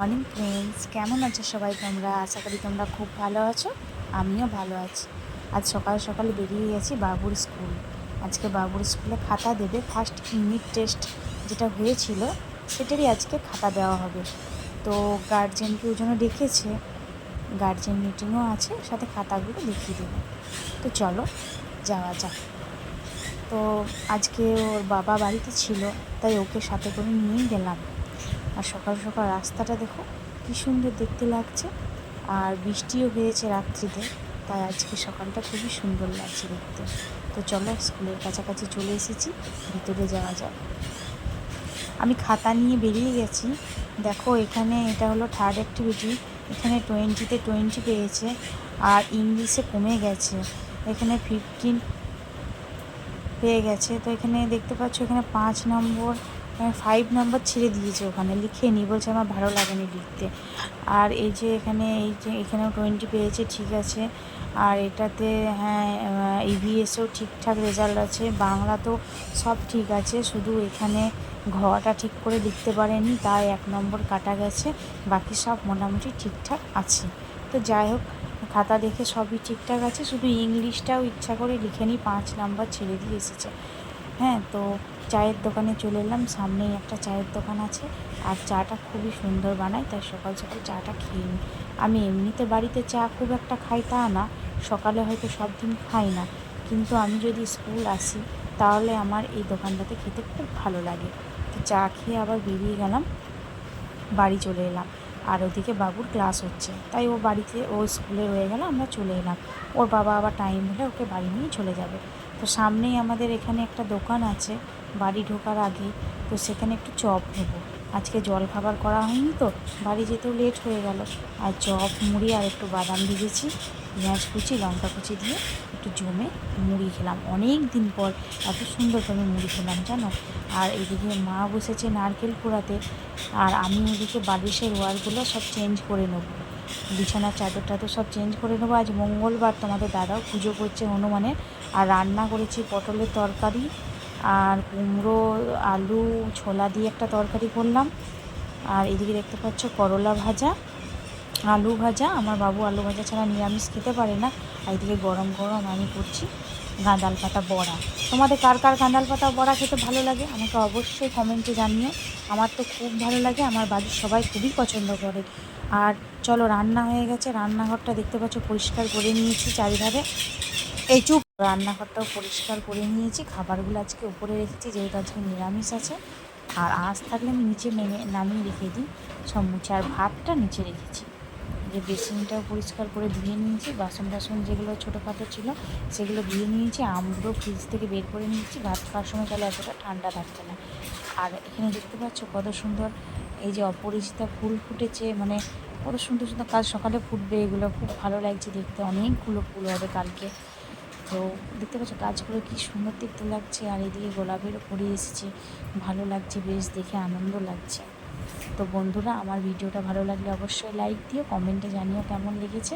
Morning friends, কেমন আছো সবাই তোমরা? আশা করি তোমরা খুব ভালো আছো, আমিও ভালো আছি। আজ সকাল সকাল বেরিয়ে গেছি বাবুর স্কুল। আজকে বাবুর স্কুলে খাতা দেবে ফার্স্ট ইউনিট টেস্ট যেটা হয়েছিল, সেটারই আজকে খাতা দেওয়া হবে। তো গার্জেনকে ওই জন্য ডেকেছে গার্জেন মিটিংও আছে, সাথে খাতাগুলো দেখিয়ে দেবে। তো চলো, যাওয়া যাক। তো আজকে ওর বাবা বাড়িতে ছিল, তাই ওকে সাথে করে নিয়েই গেলাম। আর সকাল সকাল রাস্তাটা দেখো, কী সুন্দর দেখতে লাগছে। আর বৃষ্টিও হয়েছে রাত্রিতে, তাই আজকে সকালটা খুবই সুন্দর লাগছে দেখতে। তো চলো, স্কুলের কাছাকাছি চলে এসেছি, ভিতরে যাওয়া যাক। আমি খাতা নিয়ে বেরিয়ে গেছি। দেখো, এখানে এটা হলো থার্ড অ্যাক্টিভিটি এখানে টোয়েন্টিতে টোয়েন্টি পেয়েছে, আর ইংলিশে কমে গেছে। এখানে ফিফটিন পেয়ে গেছে। তো এখানে দেখতে পাচ্ছ, এখানে পাঁচ নম্বর ফাইভ নাম্বার ছেড়ে দিয়েছে ওখানে। লিখে নি, বলছে আমার ভালো লাগেনি লিখতে। আর এই যে এখানে, এই যে এখানেও টোয়েন্টি পেয়েছে, ঠিক আছে। আর এটাতে হ্যাঁ ইভিএসও ঠিকঠাক রেজাল্ট আছে। বাংলা তো সব ঠিক আছে, শুধু এখানে ঘটা ঠিক করে লিখতে পারেনি, তাই এক নম্বর কাটা গেছে, বাকি সব মোটামুটি ঠিকঠাক আছে। তো যাই হোক, খাতা দেখে সবই ঠিকঠাক আছে, শুধু ইংলিশটাও ইচ্ছা করে লিখে নিই পাঁচ নাম্বার ছেড়ে দিয়ে এসেছে। হ্যাঁ তো চায়ের দোকানে চলে এলাম। সামনেই একটা চায়ের দোকান আছে আর চাটা খুবই সুন্দর বানায়, তাই সকাল সকাল চাটা খেয়ে নিই। আমি এমনিতে বাড়িতে চা খুব একটা খাই তা না, সকালে হয়তো সব দিন খাই না। কিন্তু আমি যদি স্কুল আসি, তাহলে আমার এই দোকানটাতে খেতে খুব ভালো লাগে। তো চা খেয়ে আবার বেরিয়ে গেলাম, বাড়ি চলে এলাম। আর ওদিকে বাবুর ক্লাস হচ্ছে, তাই ও বাড়িতে, ও স্কুলে রয়ে গেল আমরা চলে এলাম। ওর বাবা আবার টাইম হলে ওকে বাড়ি নিয়ে চলে যাবে। তো সামনেই আমাদের এখানে একটা দোকান আছে, বাড়ি ঢোকার আগে। তো সেখানে একটু চপ নেব। আজকে জল খাবার করা হয়নি তো, বাড়ি যেতেও লেট হয়ে গেল। আর চপ, মুড়ি আর একটু বাদাম ভিজেছি, পেঁয়াজ কুচি, লঙ্কা কুচি দিয়ে একটু জমে মুড়ি খেলাম। অনেক দিন পর এত সুন্দরভাবে মুড়ি খেলাম, জানো? আর এদিকে মা বসেছে নারকেল পোড়াতে আর আমি ওদিকে বালিশের ওয়ারগুলো সব চেঞ্জ করে নেব। বিছানার চাদর টাদর সব চেঞ্জ করে নেব। আজ মঙ্গলবার তোমাদের দাদাও পুজো করছে হনুমানের আর রান্না করেছি পটলের তরকারি আর কুমড়ো, আলু, ছোলা দিয়ে একটা তরকারি করলাম। আর এদিকে দেখতে পাচ্ছ করলা ভাজা, আলু ভাজা। আমার বাবু আলু ভাজা ছাড়া নিরামিষ খেতে পারে না। আর এদিকে গরম গরম আমি করছি গাঁদাল পাতা বড়া। তোমাদের কার কার গাঁদাল পাতা বড়া খেতে ভালো লাগে? আমাকে অবশ্যই কমেন্টে জানিও। আমার তো খুব ভালো লাগে। আমার বাড়ির সবাই খুবই পছন্দ করে। আর চলো, রান্না হয়ে গেছে। রান্নাঘরটা দেখতে পাচ্ছ, পরিষ্কার করে নিয়েছি চারিধারে। এই চুপ, রান্নাঘরটাও পরিষ্কার করে নিয়েছি। খাবারগুলো আজকে উপরে রেখেছি, যেহেতু আজকে নিরামিষ আছে। আর আঁশ থাকলে আমি নিচে নেমে, নামিয়ে রেখে দিই। সব মুছে, আর ভাতটা নিচে রেখেছি। যে বেসিনটাও পরিষ্কার করে ধুয়ে নিয়েছি। বাসন টাসন যেগুলো ছোটোখাটো ছিল, সেগুলো ধুয়ে নিয়েছি। আমগুলো ফ্রিজ থেকে বের করে নিয়েছি। ভাত খাওয়ার সময় তাহলে এতটা ঠান্ডা থাকছে না। আর এখানে দেখতে পাচ্ছ কত সুন্দর, এই যে অপরিচিতা ফুল ফুটেছে। মানে কত সুন্দর সুন্দর কাজ সকালে ফুটবে, এগুলো খুব ভালো লাগছে দেখতে। অনেকগুলো ফুল হবে কালকে। তো দেখতে পাচ্ছ গাছগুলো কী সুন্দর দেখতে লাগছে, আর এদিকে গোলাপেরও পরে এসেছে। ভালো লাগছে বেশ, দেখে আনন্দ লাগছে। তো বন্ধুরা, আমার ভিডিওটা ভালো লাগলে অবশ্যই লাইক দিও, কমেন্টে জানিও কেমন লেগেছে।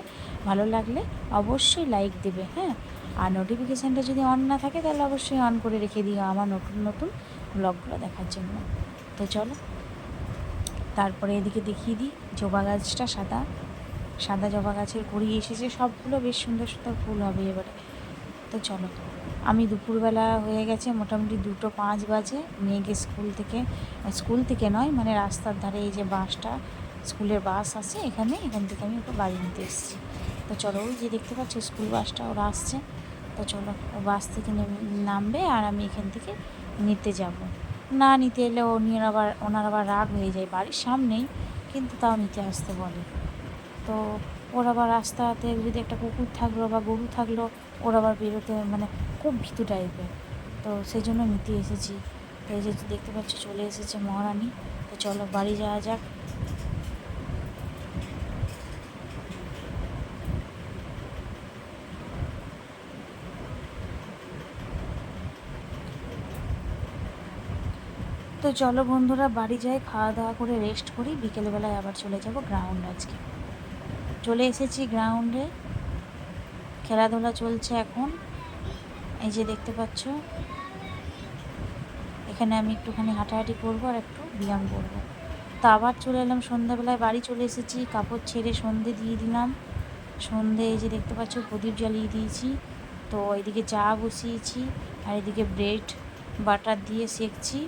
ভালো লাগলে অবশ্যই লাইক দেবে হ্যাঁ? আর নোটিফিকেশানটা যদি অন না থাকে, তাহলে অবশ্যই অন করে রেখে দিও আমার নতুন নতুন ব্লগগুলো দেখার জন্য। তো চলো। তারপরে এদিকে দেখিয়ে দিই, জবা গাছটা সাদা সাদা জবা গাছের কুড়ি এসেছে, সবগুলো বেশ সুন্দর সুন্দর ফুল হবে এবারে। তো চলো, আমি দুপুরবেলা হয়ে গেছে মোটামুটি দুটো পাঁচ বাজে মেয়েকে স্কুল থেকে স্কুল থেকে নয় মানে রাস্তার ধারে এই যে বাসটা, স্কুলের বাস আছে এখানে, এখান থেকে আমি ওকে বাড়ি নিতে এসেছি। তো চলো, ওই যে দেখতে পাচ্ছ স্কুল বাসটা, ওরা আসছে। তো চলো, ও বাস থেকে নামবে আর আমি এখান থেকে নিতে যাব। না নিতে এলে ও নিয়ে আবার, ওনার আবার রাগ হয়ে যায় বাড়ির সামনেই, কিন্তু তাও নিতে আসতে বলে। তো ওর আবার রাস্তাতে যদি একটা কুকুর থাকল বা গরু থাকল, ওর আবার বেরোতে মানে খুব ভীতু টাইপের। তো সেই জন্য নিতে এসেছি। তো এই যে দেখতে পাচ্ছি, চলে এসেছে মহারানী। তো চলো বাড়ি যাওয়া যাক। তো চলো বন্ধুরা, বাড়ি যাই, খাওয়া দাওয়া করে রেস্ট করি। বিকেলবেলায় আবার চলে যাব গ্রাউন্ড আজকে। চলে এসেছি গ্রাউন্ডে খেলাধুলা চলছে এখন। এই যে দেখতে পাচ্ছ, এখানে আমি একটুখানি হাঁটাহাঁটি করব আর একটু ব্যায়াম করব। তো আবার চলে এলাম সন্ধ্যাবেলায়, বাড়ি চলে এসেছি, কাপড় ছেড়ে সন্ধে দিয়ে দিলাম। সন্ধে এই যে দেখতে পাচ্ছ, প্রদীপ জ্বালিয়ে দিয়েছি। তো এদিকে চা বসিয়েছি, আর এদিকে ব্রেড বাটার দিয়ে সেকছি।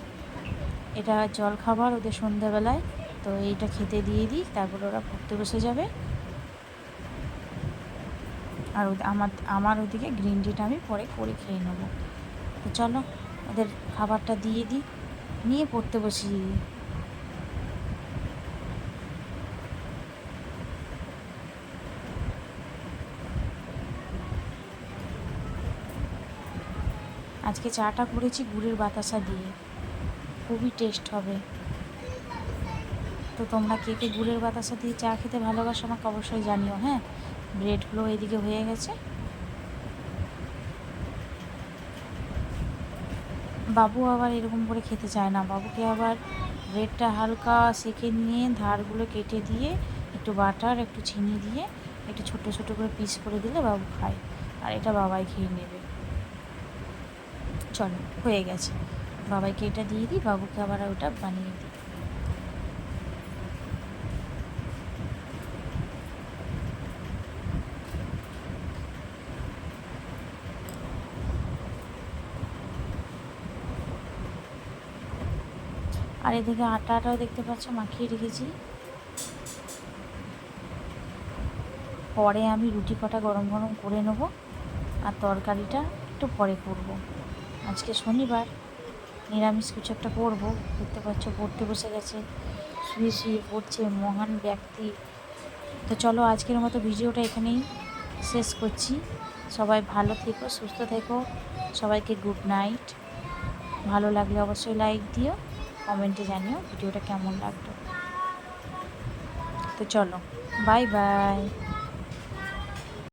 এটা জল খাবার ওদের সন্ধ্যাবেলায়, তো এইটা খেতে দিয়ে দিই, তারপরে ওরা পড়তে বসে যাবে। আর আমার আমার ওদিকে গ্রিন টিটা আমি পরে করে খেয়ে নেব। তো চলো, ওদের খাবারটা দিয়ে দিই, নিয়ে পড়তে বসিয়ে দিই আজকে চাটা করেছি গুড়ের বাতাসা দিয়ে। খুবই টেস্ট হবে। তো তোমরা কে কে গুড়ের বাতাসা দিয়ে চা খেতে ভালোবাসো আমাকে অবশ্যই জানিও হ্যাঁ? ব্রেডগুলো এদিকে হয়ে গেছে। বাবু আবার এরকম করে খেতে চায় না। বাবুকে আবার ব্রেডটা হালকা সেকে নিয়ে ধারগুলো কেটে দিয়ে একটু বাটার, একটু চিনি দিয়ে একটু ছোট ছোট করে পিস করে দিলে বাবু খায়। আর এটা বাবাই খেয়ে নেবে। চলো, হয়ে গেছে। বাবাইকে এটা দিয়ে দিই, বাবুকে আবার ওটা বানিয়ে দিই। আর এদিকে আটাটাও দেখতে পাচ্ছ, মাখিয়ে রেখেছি। পরে আমি রুটি কটা গরম গরম করে নেব, আর তরকারিটা একটু পরে করব। আজকে শনিবার। নিরামিষ কিছু একটা করব। দেখতে পাচ্ছ পড়তে বসে গেছে, শুয়ে শুয়ে পড়ছে মহান ব্যক্তি। তো চলো আজকের মতো ভিডিওটা এখানেই শেষ করছি। সবাই ভালো থেকো, সুস্থ থেকো। সবাইকে গুড নাইট। ভালো লাগলে অবশ্যই লাইক দিও, কমেন্টে জানিও ভিডিওটা কেমন লাগল। তো চলো, বাই বাই।